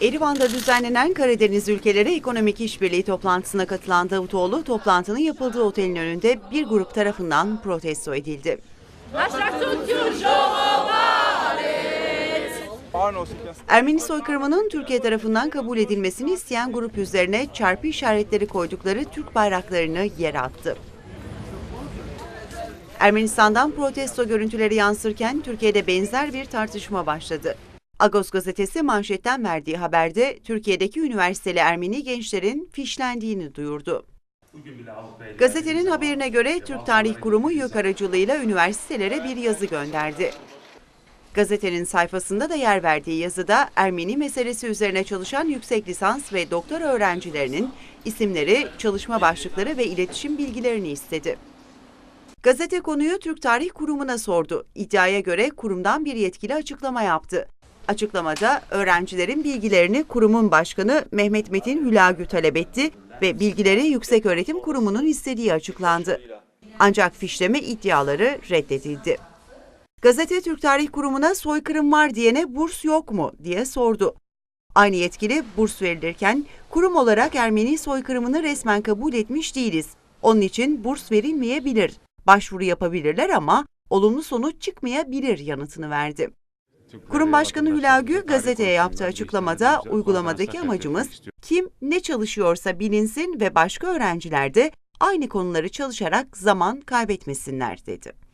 Erivan'da düzenlenen Karadeniz ülkeleri ekonomik işbirliği toplantısına katılan Davutoğlu, toplantının yapıldığı otelin önünde bir grup tarafından protesto edildi. Ermeni soykırımının Türkiye tarafından kabul edilmesini isteyen grup üzerine çarpı işaretleri koydukları Türk bayraklarını yere attı. Ermenistan'dan protesto görüntüleri yansırken Türkiye'de benzer bir tartışma başladı. Agos gazetesi manşetten verdiği haberde Türkiye'deki üniversiteli Ermeni gençlerin fişlendiğini duyurdu. Gazetenin haberine göre Türk Tarih Kurumu YÖK aracılığıyla üniversitelere bir yazı gönderdi. Gazetenin sayfasında da yer verdiği yazıda Ermeni meselesi üzerine çalışan yüksek lisans ve doktora öğrencilerinin isimleri, çalışma başlıkları ve iletişim bilgilerini istedi. Gazete konuyu Türk Tarih Kurumu'na sordu. İddiaya göre kurumdan bir yetkili açıklama yaptı. Açıklamada öğrencilerin bilgilerini kurumun başkanı Mehmet Metin Hülagü talep etti ve bilgileri Yükseköğretim Kurumu'nun istediği açıklandı. Ancak fişleme iddiaları reddedildi. Gazete Türk Tarih Kurumu'na soykırım var diyene burs yok mu diye sordu. Aynı yetkili burs verilirken kurum olarak Ermeni soykırımını resmen kabul etmiş değiliz. Onun için burs verilmeyebilir. Başvuru yapabilirler ama olumlu sonuç çıkmayabilir yanıtını verdi. Kurum Başkanı Hülagü gazeteye yaptığı açıklamada uygulamadaki amacımız kim ne çalışıyorsa bilinsin ve başka öğrenciler de aynı konuları çalışarak zaman kaybetmesinler dedi.